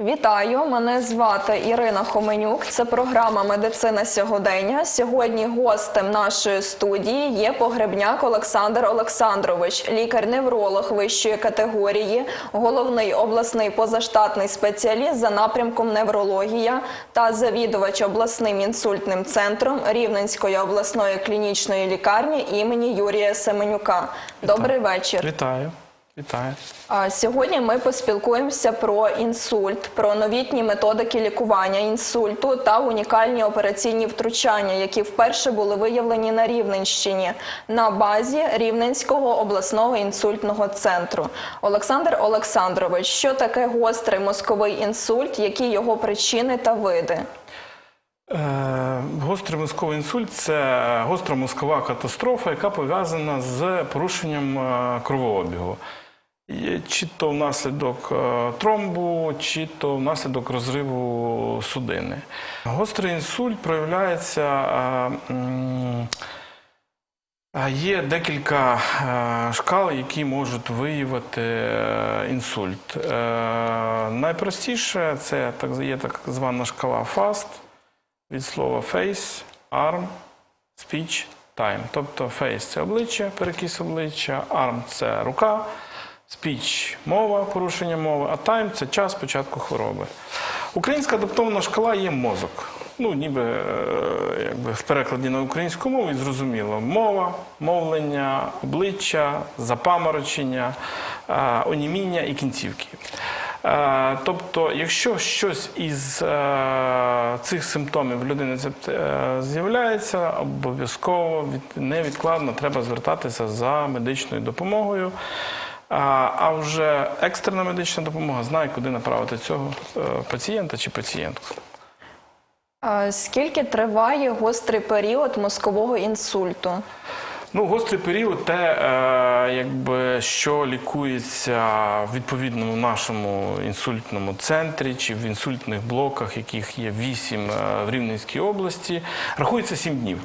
Вітаю, мене звати Ірина Хоменюк. Це програма Медицина сьогодення. Сьогодні гостем нашої студії є погребняк Олександр Олександрович, лікар-невролог вищої категорії, головний обласний позаштатний спеціаліст за напрямком неврологія та завідувач обласним інсультним центром Рівненської обласної клінічної лікарні імені Юрія Семенюка. Добрий вечір. Вітаю. Вітаю. А Сьогодні ми поспілкуємося про інсульт, про новітні методики лікування інсульту та унікальні операційні втручання, які вперше були виявлені на Рівненщині на базі Рівненського обласного інсультного центру. Олександр Олександрович, що таке гострий мозковий інсульт, які його причини та види? Е, Гострий мозковий інсульт це гостромозкова катастрофа, яка пов'язана з порушенням е, кровообігу. Чи то внаслідок е, тромбу, чи то внаслідок розриву судини. Гострий інсульт проявляється. е, е, Є декілька шкал, які можуть виявити інсульт. Найпростіше це є так звана шкала FAST від слова face, arm, speech, time. Тобто face – це обличчя, перекіс обличчя, arm – це рука, speech – мова, порушення мови, а time – це час початку хвороби. Українська адаптована шкала є мозок. Ну, ніби е, якби в перекладі на українську мову і зрозуміло. Мова, мовлення, обличчя, запаморочення, е, оніміння і кінцівки. Е, Тобто, якщо щось із цих симптомів людини з'являється, обов'язково невідкладно треба звертатися за медичною допомогою. А, а вже екстрена медична допомога знає, куди направити цього е, пацієнта чи пацієнтку. Скільки триває гострий період мозкового інсульту? Ну, гострий період те, е, якби, що лікується в відповідному нашому інсультному центрі чи в інсультних блоках, яких є 8 е, в Рівненській області, рахується 7 днів.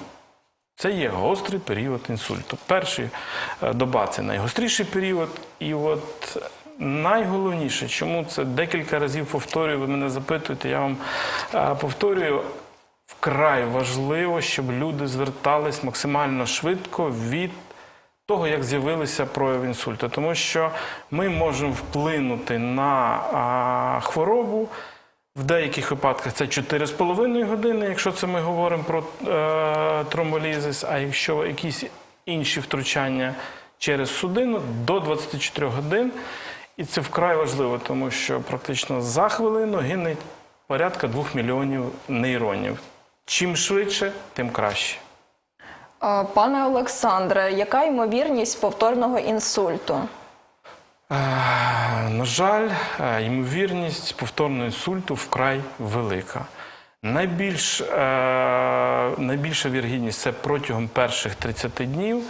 Це є гострий період інсульту. Перший е, доба це найгостріший період. І от найголовніше, чому це декілька разів повторюю, ви мене запитуєте, я вам е, повторюю. Вкрай важливо, щоб люди звертались максимально швидко від того, як з'явилися прояви інсульту. Тому що ми можемо вплинути на хворобу. В деяких випадках це 4,5 години, якщо це ми говоримо про е, тромболізис, а якщо якісь інші втручання через судину до 24 годин. І це вкрай важливо, тому що практично за хвилину гине порядка 2 мільйонів нейронів. Чим швидше, тим краще. Пане Олександре, яка ймовірність повторного інсульту? Е, На жаль, е, ймовірність повторного інсульту вкрай велика. Найбільш, е, найбільша вірогідність це протягом перших 30 днів.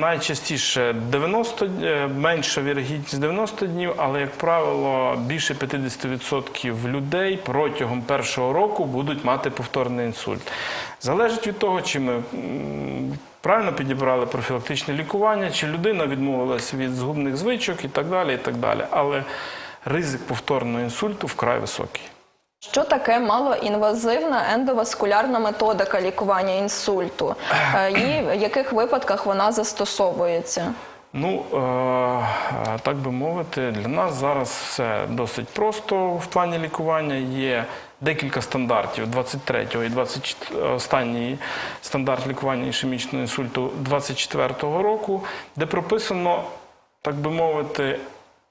Найчастіше 90, е, менша вірогідність 90 днів, але, як правило, більше 50% людей протягом першого року будуть мати повторний інсульт. Залежить від того, чи ми правильно підібрали профілактичне лікування, чи людина відмовилася від згубних звичок і так далі. І так далі. Але ризик повторного інсульту вкрай високий. Що таке малоінвазивна ендоваскулярна методика лікування інсульту? Е, І в яких випадках вона застосовується? Ну, е, так би мовити, для нас зараз все досить просто в плані лікування. Є декілька стандартів 23-го і 24 останній стандарт лікування ішемічного інсульту 24-го року, де прописано, так би мовити,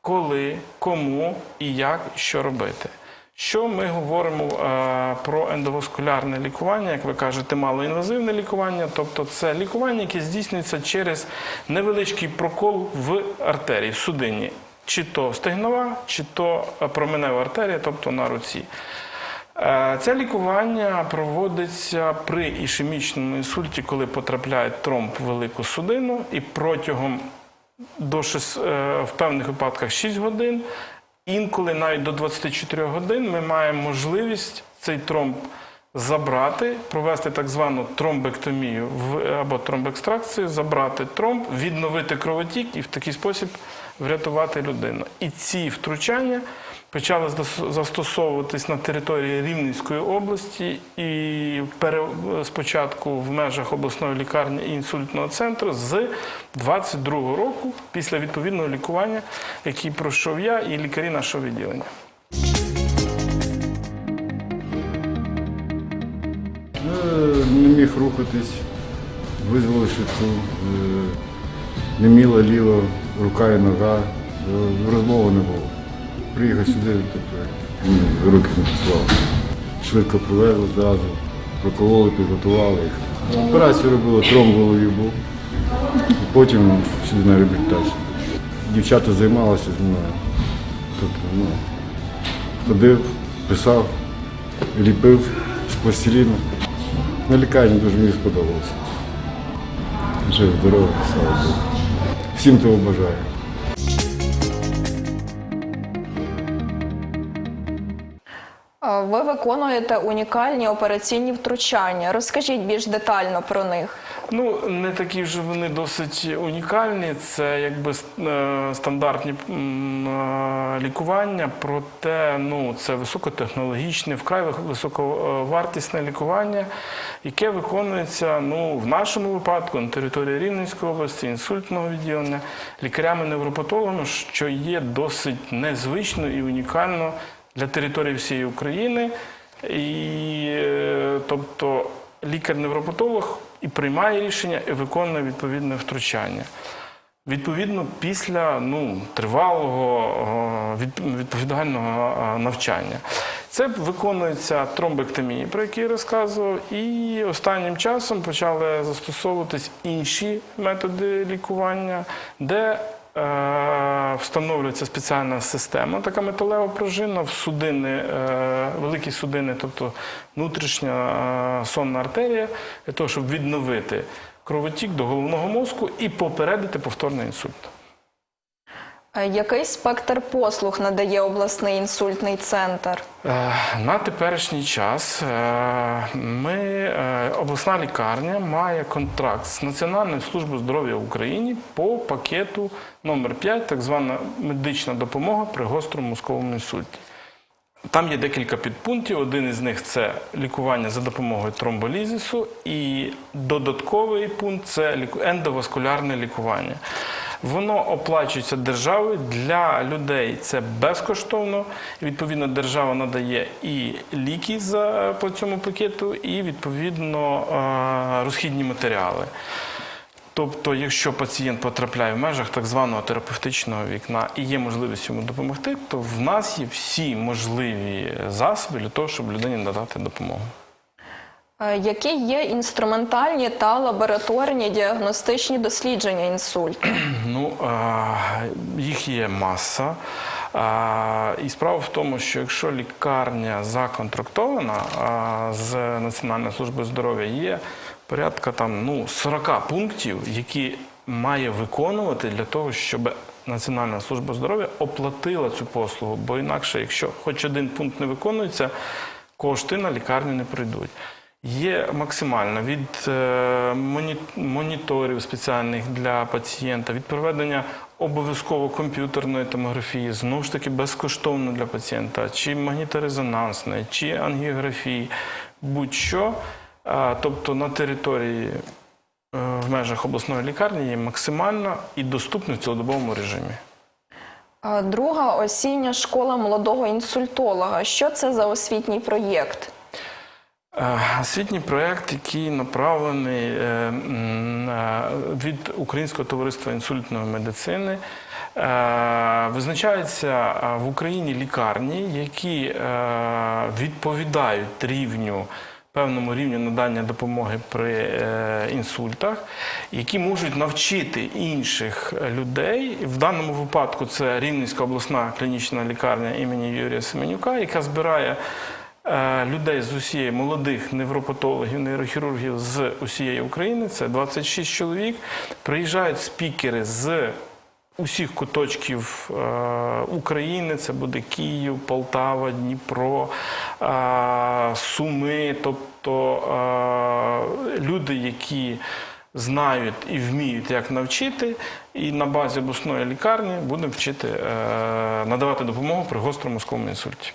коли, кому і як, що робити. Що ми говоримо е, про ендоваскулярне лікування, як ви кажете, малоінвазивне лікування, тобто це лікування, яке здійснюється через невеличкий прокол в артерії, в судині, чи то стегнова, чи то променева артерія, тобто на руці. Е, Це лікування проводиться при ішемічному інсульті, коли потрапляє тромб в велику судину, і протягом до шес- е, в певних випадках 6 годин, інколи навіть до 24 годин ми маємо можливість цей тромб забрати, провести так звану тромбектомію або тромбекстракцію, забрати тромб, відновити кровотік і в такий спосіб врятувати людину. І ці втручання почали застосовуватись на території Рівненської області і спочатку в межах обласної лікарні і інсультного центру з 22 року після відповідного лікування, який пройшов я і лікарі нашого відділення. Не міг рухатись, визвали швидку, е, не міла ліва рука і нога, розмови не було. Приїхав сюди, тобто руки не працювали. Швидко привезли зразу, прокололи, підготували їх. Операцію робили, тромб в голові був. Потім сюди на реабілітацію. Дівчата займалися зі мною. Тобто, ну, ходив, писав, ліпив з пластиліну. На лікарні дуже мені сподобалося. Жив здоровий, слава Богу. Всім того бажаю. Ви виконуєте унікальні операційні втручання. Розкажіть більш детально про них. Ну, не такі вже вони досить унікальні. Це якби е, стандартні е, лікування, проте ну, це високотехнологічне, вкрай високовартісне лікування, яке виконується ну, в нашому випадку на території Рівненської області, інсультного відділення, лікарями-невропатологами, що є досить незвично і унікально для території всієї України. І, е, тобто лікар-невропатолог і приймає рішення, і виконує відповідне втручання. Відповідно, після ну, тривалого відповідального е, навчання. Це виконується тромбектомії, про які я розказував, і останнім часом почали застосовуватись інші методи лікування, де е, встановлюється спеціальна система, така металева пружина в судини, е, великі судини, тобто внутрішня е, сонна артерія, для того, щоб відновити кровотік до головного мозку і попередити повторний інсульт. Е, Який спектр послуг надає обласний інсультний центр? Е, На теперішній час е, ми, обласна лікарня має контракт з Національною службою здоров'я в Україні по пакету номер 5 так звана медична допомога при гострому мозковому інсульті. Там є декілька підпунктів. Один із них це лікування за допомогою тромболізису, і додатковий пункт це ендоваскулярне лікування. Воно оплачується державою для людей. Це безкоштовно. Відповідно, держава надає і ліки за по цьому пакету, і відповідно е, розхідні матеріали. Тобто, якщо пацієнт потрапляє в межах так званого терапевтичного вікна і є можливість йому допомогти, то в нас є всі можливі засоби для того, щоб людині надати допомогу. Е, Які є інструментальні та лабораторні діагностичні дослідження інсульту? Ну, е, їх є маса. Е, І справа в тому, що якщо лікарня законтрактована з Національною службою здоров'я, є порядка там ну 40 пунктів, які має виконувати для того, щоб Національна служба здоров'я оплатила цю послугу. Бо інакше, якщо хоч один пункт не виконується, кошти на лікарню не прийдуть. Є максимально від е, моніторів спеціальних для пацієнта, від проведення обов'язково комп'ютерної томографії, знову ж таки безкоштовно для пацієнта, чи магніторезонансної, чи ангіографії, будь-що. Тобто на території е, в межах обласної лікарні є максимально і доступно в цілодобовому режимі. Е, Друга осіння школа молодого інсультолога. Що це за освітній проєкт? Е, Освітній проєкт, який направлений е, е, від Українського товариства інсультної медицини, визначаються е, в Україні лікарні, які відповідають рівню. Певному рівню надання допомоги при інсультах, які можуть навчити інших людей. В даному випадку це Рівненська обласна клінічна лікарня імені Юрія Семенюка, яка збирає людей з усієї молодих невропатологів, нейрохірургів з усієї України. Це 26 чоловік. Приїжджають спікери з усіх куточків е, України. Це буде Київ, Полтава, Дніпро, е, Суми, тобто е, люди, які знають і вміють, як навчити, і на базі обласної лікарні будемо вчити е, надавати допомогу при гострому мозковому інсульті.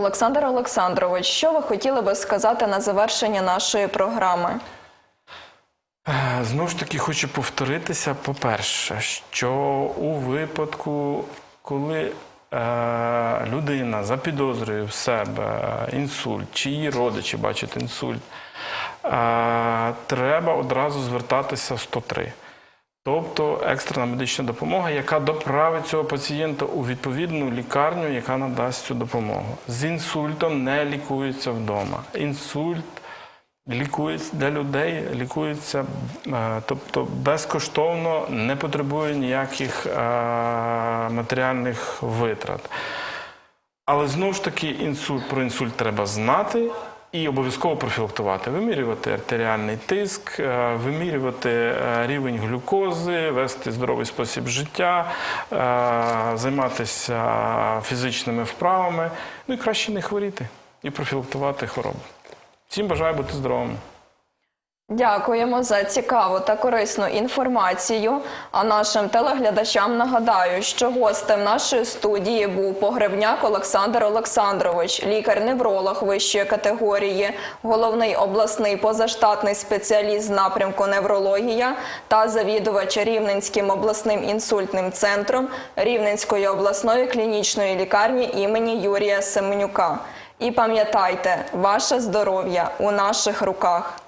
Олександр Олександрович, що ви хотіли би сказати на завершення нашої програми? Е, Знову ж таки, хочу повторитися. По-перше, що у випадку, коли е, людина запідозрює в себе інсульт, чи її родичі бачать інсульт, е, треба одразу звертатися в 103. Тобто екстрена медична допомога, яка доправить цього пацієнта у відповідну лікарню, яка надасть цю допомогу. З інсультом не лікується вдома. Інсульт лікується для людей, лікується, е, тобто безкоштовно, не потребує ніяких е, матеріальних витрат. Але знову ж таки, інсульт, про інсульт треба знати і обов'язково профілактувати, вимірювати артеріальний тиск, е, вимірювати е, рівень глюкози, вести здоровий спосіб життя, е, займатися фізичними вправами, ну і краще не хворіти і профілактувати хворобу. Всім бажаю бути здоровими. Дякуємо за цікаву та корисну інформацію. А нашим телеглядачам нагадаю, що гостем нашої студії був погребняк Олександр Олександрович, лікар-невролог вищої категорії, головний обласний позаштатний спеціаліст з напрямку неврологія та завідувач Рівненським обласним інсультним центром Рівненської обласної клінічної лікарні імені Юрія Семенюка. І пам'ятайте, ваше здоров'я у наших руках.